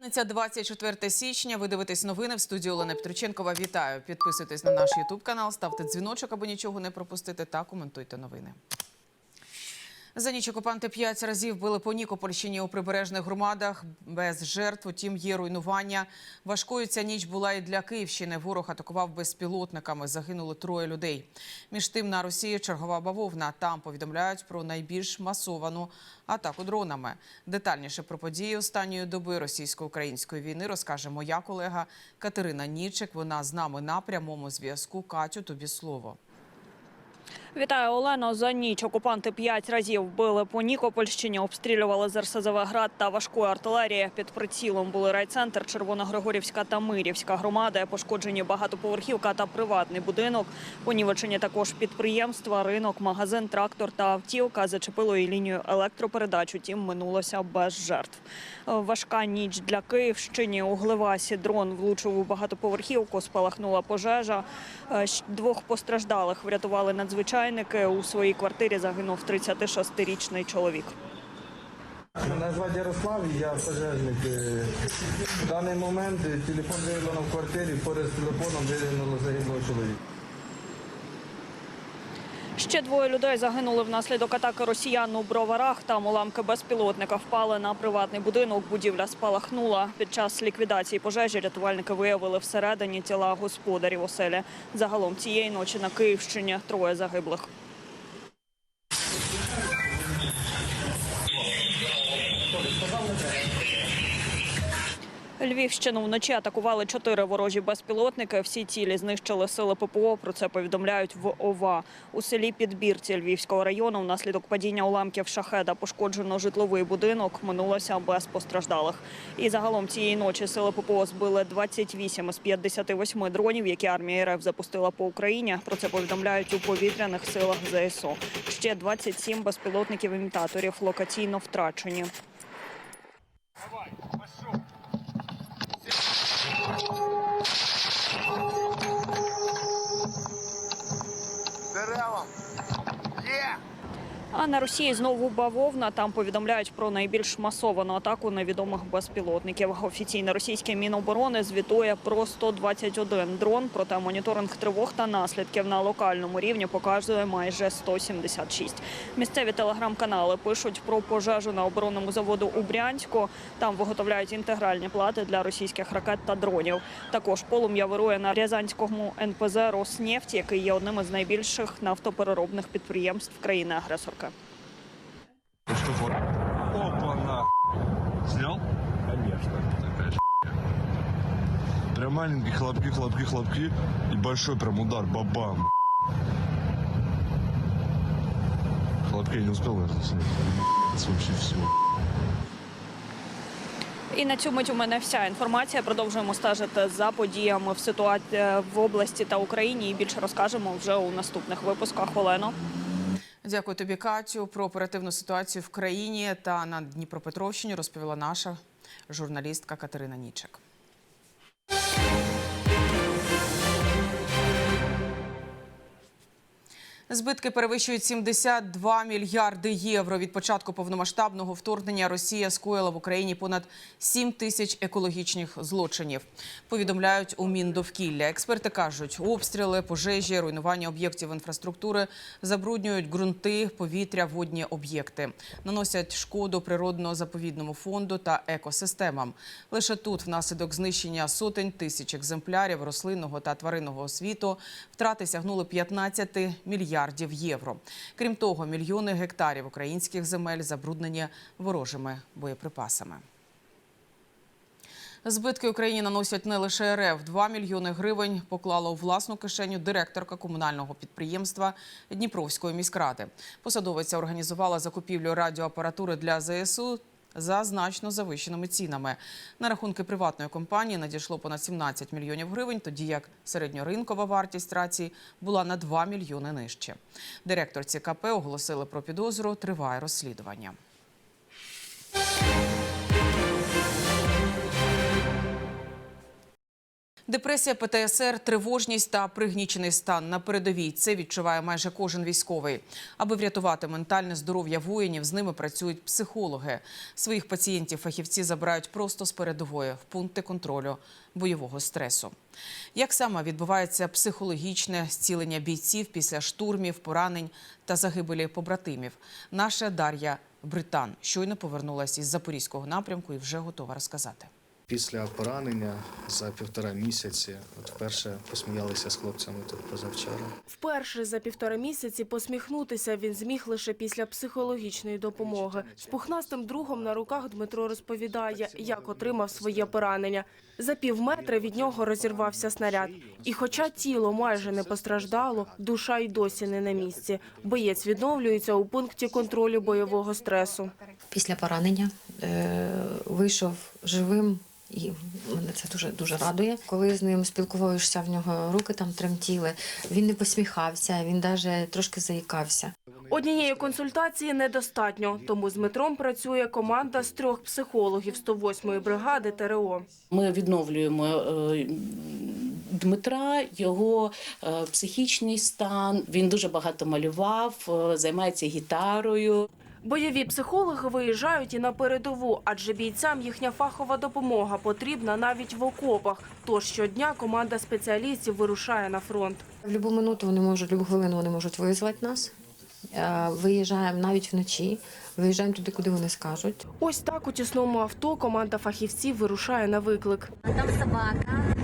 П'ятниця, 24 січня. Ви дивитесь новини в студії Олени Петриченкова. Вітаю. Підписуйтесь на наш Ютуб канал, ставте дзвіночок, аби нічого не пропустити, та коментуйте новини. За ніч окупанти п'ять разів били по Нікопольщині у прибережних громадах без жертв. Утім, є руйнування. Важкою ця ніч була і для Київщини. Ворог атакував безпілотниками. Загинули троє людей. Між тим на Росії чергова бавовна. Там повідомляють про найбільш масовану атаку дронами. Детальніше про події останньої доби російсько-української війни розкаже моя колега Катерина Нічик. Вона з нами на прямому зв'язку. Катю, тобі слово. Вітаю, Олено. За ніч окупанти п'ять разів били по Нікопольщині, обстрілювали з РСЗВ «Град» та важкої артилерії. Під прицілом були райцентр, Червоногригорівська та Мирівська громади. Пошкоджені багатоповерхівка та приватний будинок. Понівечені також підприємства, ринок, магазин, трактор та автівка. Зачепило і лінію електропередач. Утім, минулося без жертв. Важка ніч для Київщини. У Гливасі дрон влучив у багатоповерхівку, спалахнула пожежа. Е, Двох постраждалих врятували надзвичайники. У своїй квартирі загинув 36-річний чоловік. Мене звати Ярослав, я пожежник. Е, В даний момент телефон виявлено в квартирі, поряд з телефоном виявлено загиблого чоловіка. Ще двоє людей загинули внаслідок атаки росіян у броварах. Там уламки безпілотника впали на приватний будинок. Будівля спалахнула. Під час ліквідації пожежі рятувальники виявили всередині тіла господарів оселі. Загалом цієї ночі на Київщині троє загиблих. Львівщину вночі атакували чотири ворожі безпілотники. Всі цілі знищили сили ППО. Про це повідомляють в ОВА. У селі Підбірці Львівського району внаслідок падіння уламків шахеда пошкоджено житловий будинок. Минулося без постраждалих. І загалом цієї ночі сили ППО збили 28 із 58 дронів, які армія РФ запустила по Україні. Про це повідомляють у повітряних силах ЗСУ. Ще 27 безпілотників імітаторів локаційно втрачені. А на Росії знову бавовна. Там повідомляють про найбільш масовану атаку невідомих безпілотників. Офіційне російське міноборони звітує про 121 дрон. Проте моніторинг тривог та наслідків на локальному рівні показує майже 176. Місцеві телеграм-канали пишуть про пожежу на оборонному заводу у Брянську. Там виготовляють інтегральні плати для російських ракет та дронів. Також полум'я вирує на Рязанському НПЗ «Роснефть», який є одним із найбільших нафтопереробних підприємств країни-агресорки. Ты что, фор... Опа, на. Снял? Конечно. Такая. Прям маленькие хлопки, хлопки, хлопки. И большой прям удар, бабам. Хлопки я не успел, наверное, снять. Вообще все. І на цю мить у мене вся інформація. Продовжуємо стежити за подіями в ситуації в області та Україні. І більше розкажемо вже у наступних випусках. Олено. Дякую тобі, Катю. Про оперативну ситуацію в країні та на Дніпропетровщині розповіла наша журналістка Катерина Нічик. Збитки перевищують 72 мільярди євро. Від початку повномасштабного вторгнення Росія скоїла в Україні понад 7 тисяч екологічних злочинів. Повідомляють у Міндовкілля. Експерти кажуть, обстріли, пожежі, руйнування об'єктів інфраструктури забруднюють ґрунти, повітря, водні об'єкти, наносять шкоду природно-заповідному фонду та екосистемам. Лише тут, внаслідок знищення сотень тисяч екземплярів рослинного та тваринного світу, втрати сягнули 15 мільярдів євро. Крім того, мільйони гектарів українських земель забруднені ворожими боєприпасами. Збитки Україні наносять не лише РФ. 2 мільйони гривень поклала у власну кишеню директорка комунального підприємства Дніпровської міськради. Посадовиця організувала закупівлю радіоапаратури для ЗСУ за значно завищеними цінами. На рахунки приватної компанії надійшло понад 17 мільйонів гривень, тоді як середньоринкова вартість рації була на 2 мільйони нижче. Директорці КП оголосили про підозру. Триває розслідування. Депресія, ПТСР, тривожність та пригнічений стан на передовій. Це відчуває майже кожен військовий. Аби врятувати ментальне здоров'я воїнів, з ними працюють психологи. Своїх пацієнтів фахівці забирають просто з передової в пункти контролю бойового стресу. Як саме відбувається психологічне зцілення бійців після штурмів, поранень та загибелі побратимів? Наша Дар'я Британ щойно повернулася із запорізького напрямку і вже готова розказати. Після поранення за півтора місяці, от вперше посміялися з хлопцями тут позавчора. Вперше за півтора місяці посміхнутися він зміг лише після психологічної допомоги. З пухнастим другом на руках Дмитро розповідає, як отримав своє поранення. За пів метра від нього розірвався снаряд. І хоча тіло майже не постраждало, душа й досі не на місці. Боєць відновлюється у пункті контролю бойового стресу. після поранення е, вийшов живим. І мене це дуже дуже радує. Коли з ним спілкуєшся, в нього руки там тремтіли. Він не посміхався, він навіть трошки заїкався. Однієї консультації недостатньо, тому з Дмитром працює команда з трьох психологів 108-ї бригади ТРО. Ми відновлюємо е, Дмитра, його е, психічний стан. Він дуже багато малював, е, займається гітарою. Бойові психологи виїжджають і на передову, адже бійцям їхня фахова допомога потрібна навіть в окопах. Тож щодня команда спеціалістів вирушає на фронт. В будь-яку минуту вони можуть, в будь-яку хвилину вони можуть визвати нас. Е, Виїжджаємо навіть вночі, виїжджаємо туди, куди вони скажуть. Ось так у тісному авто команда фахівців вирушає на виклик. У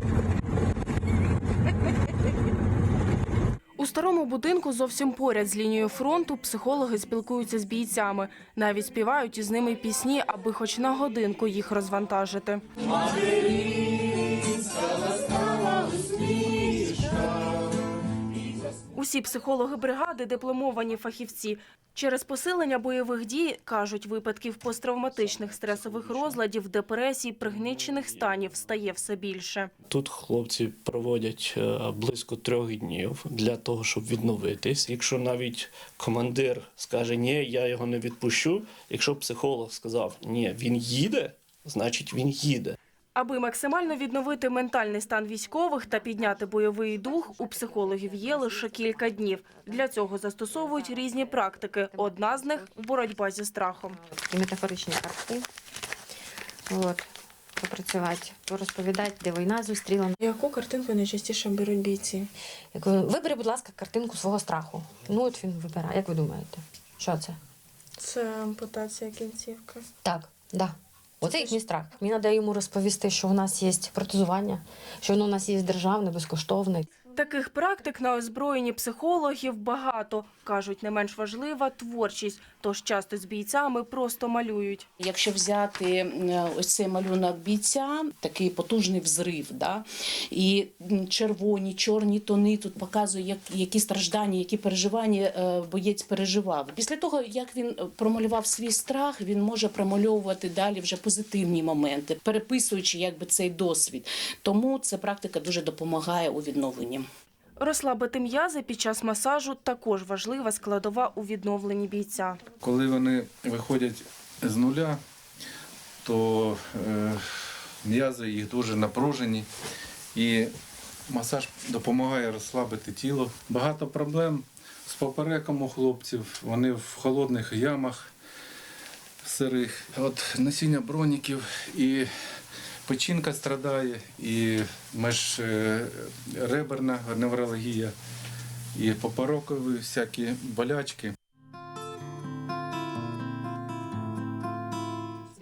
старому будинку зовсім поряд з лінією фронту психологи спілкуються з бійцями. Навіть співають із ними пісні, аби хоч на годинку їх розвантажити. Усі психологи бригади дипломовані фахівці. Через посилення бойових дій, кажуть, випадків посттравматичних стресових розладів, депресій, пригнічених станів стає все більше. Тут хлопці проводять е, близько трьох днів для того, щоб відновитись. Якщо навіть командир скаже ні, я його не відпущу. Якщо психолог сказав ні, він їде, значить він їде. Аби максимально відновити ментальний стан військових та підняти бойовий дух, у психологів є лише кілька днів. Для цього застосовують різні практики. Одна з них боротьба зі страхом. Такі метафоричні картки. От, попрацювати, порозповідати, де війна зустріла. Яку картинку найчастіше беруть бійці? Вибери, будь ласка, картинку свого страху. Ну от він вибирає. Як ви думаєте? Що це? Це ампутація кінцівки. Так, да. Оце їхній страх. Мені треба йому розповісти, що у нас є протезування, що воно у нас є державне, безкоштовне. Таких практик на озброєнні психологів багато. Кажуть, не менш важлива творчість, тож часто з бійцями просто малюють. Якщо взяти е, ось цей малюнок бійця, такий потужний взрив, да? і червоні, чорні тони тут показує, як, які страждання, які переживання е, боєць переживав. Після того, як він промалював свій страх, він може промальовувати далі вже позитивні моменти, переписуючи якби цей досвід. Тому ця практика дуже допомагає у відновленні. Розслабити м'язи під час масажу також важлива складова у відновленні бійця. Коли вони виходять з нуля, то е, м'язи їх дуже напружені і масаж допомагає розслабити тіло. Багато проблем з попереком у хлопців, вони в холодних ямах сирих. От насіння броніків і печінка страдає, і межреберна неврологія, і поперекові всякі болячки.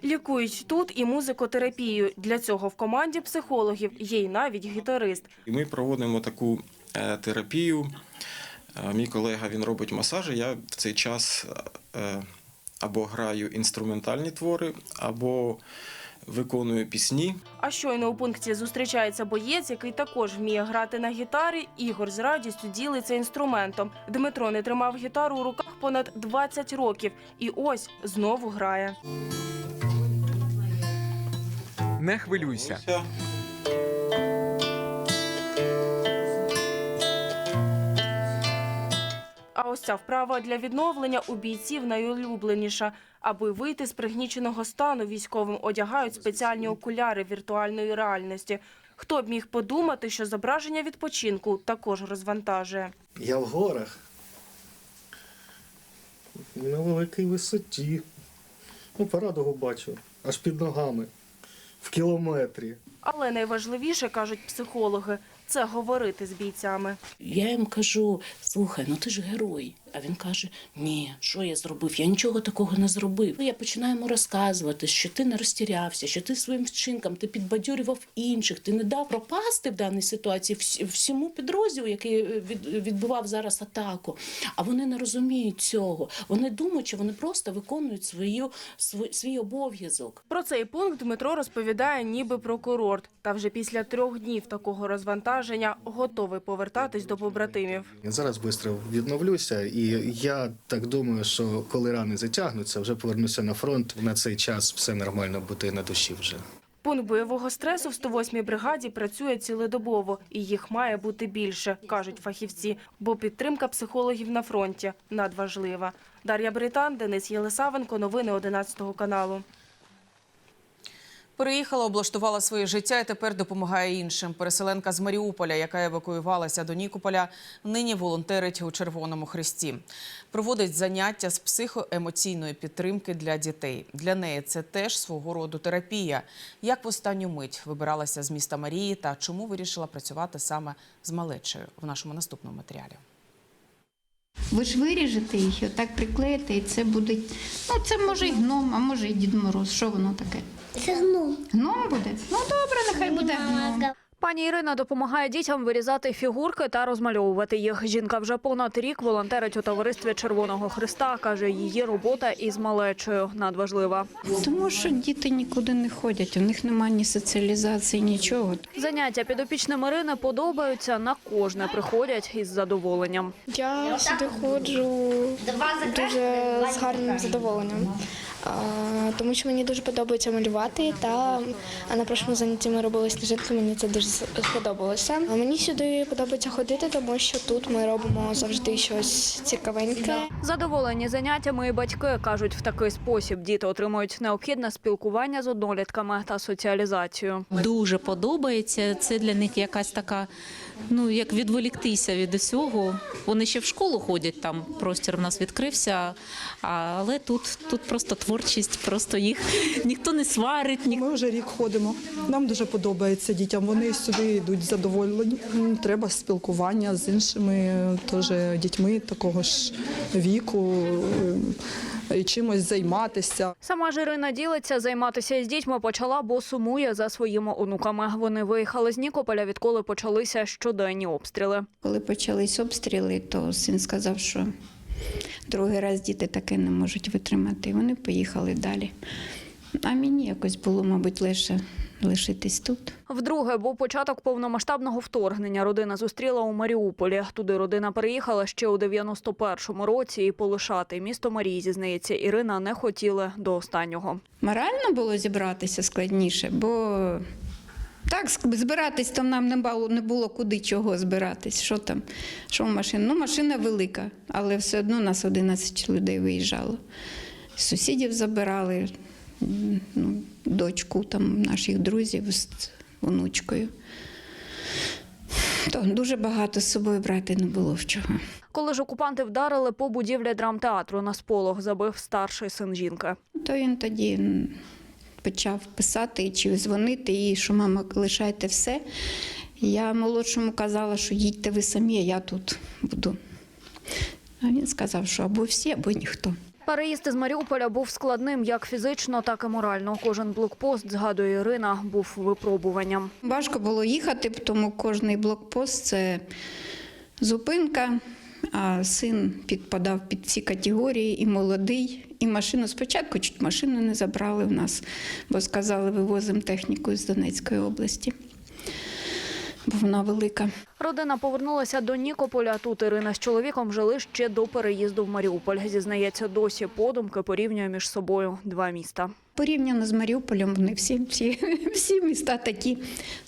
Лікують тут і музикотерапію. Для цього в команді психологів є й навіть гітарист. І ми проводимо таку е, терапію. Е, Мій колега він робить масажі. Я в цей час е, або граю інструментальні твори, або виконую пісні. А щойно у пункті зустрічається боєць, який також вміє грати на гітарі. Ігор з радістю ділиться інструментом. Дмитро не тримав гітару у руках понад 20 років. І ось знову грає. Не хвилюйся. А ось ця вправа для відновлення у бійців найулюбленіша. Аби вийти з пригніченого стану, військовим одягають спеціальні окуляри віртуальної реальності. Хто б міг подумати, що зображення відпочинку також розвантажує. Я в горах. На великій висоті. Ну, парадогу бачу. Аж під ногами. В кілометрі. Але найважливіше, кажуть психологи, це говорити з бійцями. Я їм кажу: слухай, ну ти ж герой. А він каже: Ні, що я зробив? Я нічого такого не зробив. Я починаю йому розказувати, що ти не розтірявся, що ти своїм вчинком ти підбадьорював інших, ти не дав пропасти в даній ситуації всьому підрозділу, який е, відбував зараз атаку. А вони не розуміють цього. Вони думають, що вони просто виконують свою, свій, свій обов'язок. Про цей пункт Дмитро розповідає ніби про курорт. Та вже після трьох днів такого розвантаження готовий повертатись до побратимів. Я зараз швидко відновлюся, і я так думаю, що коли рани затягнуться, вже повернуся на фронт. На цей час все нормально буде на душі вже. Пункт бойового стресу в 108-й бригаді працює цілодобово, і їх має бути більше, кажуть фахівці, бо підтримка психологів на фронті надважлива. Дар'я Британ, Денис Єлисавенко, новини 11 каналу. Переїхала, облаштувала своє життя і тепер допомагає іншим. Переселенка з Маріуполя, яка евакуювалася до Нікополя, нині волонтерить у Червоному Хресті. Проводить заняття з психоемоційної підтримки для дітей. Для неї це теж свого роду терапія. Як в останню мить вибиралася з міста Марії та чому вирішила працювати саме з малечею в нашому наступному матеріалі. Ви ж виріжете їх, отак приклеїте, і це буде. Ну, це може і гном, а може і Дід Мороз. Що воно таке? Це гном. Гном буде? Ну добре, нехай буде гном. Пані Ірина допомагає дітям вирізати фігурки та розмальовувати їх. Жінка вже понад рік волонтерить у товаристві Червоного Христа. каже, її робота із малечою надважлива. Тому що діти нікуди не ходять, у них немає ні соціалізації, нічого. Заняття підопічним Ірини подобаються. На кожне приходять із задоволенням. Я сюди ходжу дуже з гарним задоволенням, тому що мені дуже подобається малювати. Та а на прошлому занятті ми робили сніжинки, мені це дуже сподобалося. А мені сюди подобається ходити, тому що тут ми робимо завжди щось цікавеньке. Задоволені заняттями і батьки кажуть, в такий спосіб діти отримують необхідне спілкування з однолітками та соціалізацію. Дуже подобається. Це для них якась така, ну як відволіктися від усього. Вони ще в школу ходять, там простір в нас відкрився, але тут, тут просто творчість, просто їх ніхто не сварить, ні Ми вже рік ходимо. Нам дуже подобається дітям. Вони сюди йдуть задоволені. Треба спілкування з іншими е, теж дітьми такого ж віку, е, і чимось займатися. Сама ж Ірина ділиться, займатися із дітьми почала, бо сумує за своїми онуками. Вони виїхали з Нікополя, відколи почалися щоденні обстріли. Коли почались обстріли, то син сказав, що другий раз діти таке не можуть витримати. І вони поїхали далі. А мені якось було, мабуть, лише лишитись тут. Вдруге був початок повномасштабного вторгнення. Родина зустріла у Маріуполі. Туди родина переїхала ще у 91-му році і полишати місто Марії, зізнається, Ірина не хотіли до останнього. Морально було зібратися складніше, бо так збиратись там нам не було, не було куди чого збиратись. Що там? Що машина? Ну, машина велика, але все одно нас 11 людей виїжджало. Сусідів забирали, ну, дочку там наших друзів з онучкою. То дуже багато з собою брати не було в чого. Коли ж окупанти вдарили по будівлі драмтеатру на сполох, забив старший син жінки. То він тоді почав писати чи дзвонити їй, що мама, лишайте все. Я молодшому казала, що їдьте ви самі, а я тут буду. А він сказав, що або всі, або ніхто. Переїзд із Маріуполя був складним як фізично, так і морально. Кожен блокпост, згадує Ірина, був випробуванням. Важко було їхати, тому кожний блокпост це зупинка. А син підпадав під всі категорії, і молодий, і машину. Спочатку чуть машину не забрали в нас, бо сказали, вивозимо техніку з Донецької області, бо вона велика. Родина повернулася до Нікополя. Тут Ірина з чоловіком жили ще до переїзду в Маріуполь. Зізнається, досі подумки порівнює між собою два міста. Порівняно з Маріуполем, вони всі, всі, всі міста такі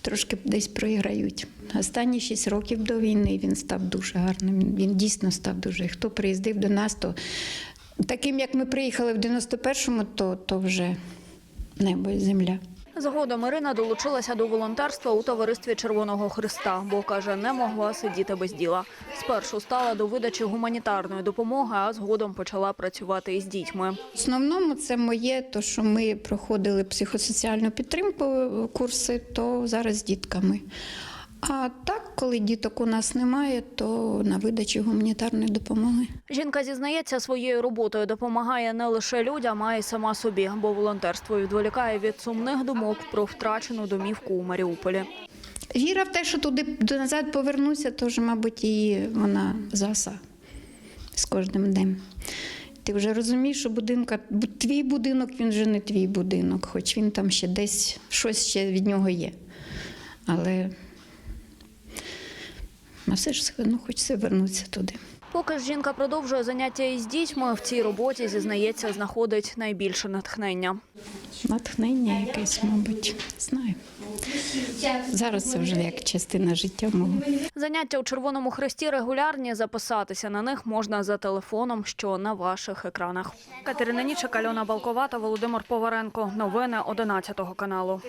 трошки десь програють. Останні шість років до війни він став дуже гарним. Він дійсно став дуже. Хто приїздив до нас, то таким як ми приїхали в 91-му, то, то вже небо і земля. Згодом Ірина долучилася до волонтерства у товаристві Червоного Христа, бо каже, не могла сидіти без діла. Спершу стала до видачі гуманітарної допомоги, а згодом почала працювати із дітьми. В основному це моє, то що ми проходили психосоціальну підтримку курси, то зараз з дітками. А так, коли діток у нас немає, то на видачі гуманітарної допомоги. Жінка зізнається, своєю роботою допомагає не лише людям, а й сама собі, бо волонтерство відволікає від сумних думок про втрачену домівку у Маріуполі. Віра в те, що туди назад повернуся, то ж, мабуть, і вона заса з кожним днем. Ти вже розумієш, що будинка, твій будинок він вже не твій будинок, хоч він там ще десь щось ще від нього є. Але а все ж все одно хочеться вернутися туди. Поки ж жінка продовжує заняття із дітьми, в цій роботі зізнається, знаходить найбільше натхнення. Натхнення якесь, мабуть, знаю. Зараз це вже як частина життя мого. Заняття у Червоному Хресті регулярні. Записатися на них можна за телефоном, що на ваших екранах. Катерина Нічик, Альона Балкова та Володимир Поваренко. Новини 11 каналу.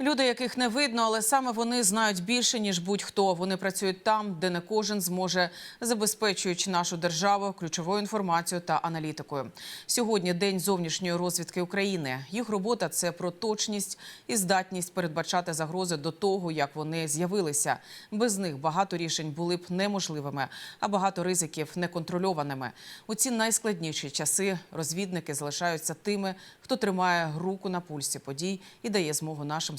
Люди, яких не видно, але саме вони знають більше ніж будь-хто. Вони працюють там, де не кожен зможе, забезпечуючи нашу державу ключовою інформацією та аналітикою. Сьогодні день зовнішньої розвідки України. Їх робота це про точність і здатність передбачати загрози до того, як вони з'явилися. Без них багато рішень були б неможливими, а багато ризиків неконтрольованими. У ці найскладніші часи розвідники залишаються тими, хто тримає руку на пульсі подій і дає змогу нашим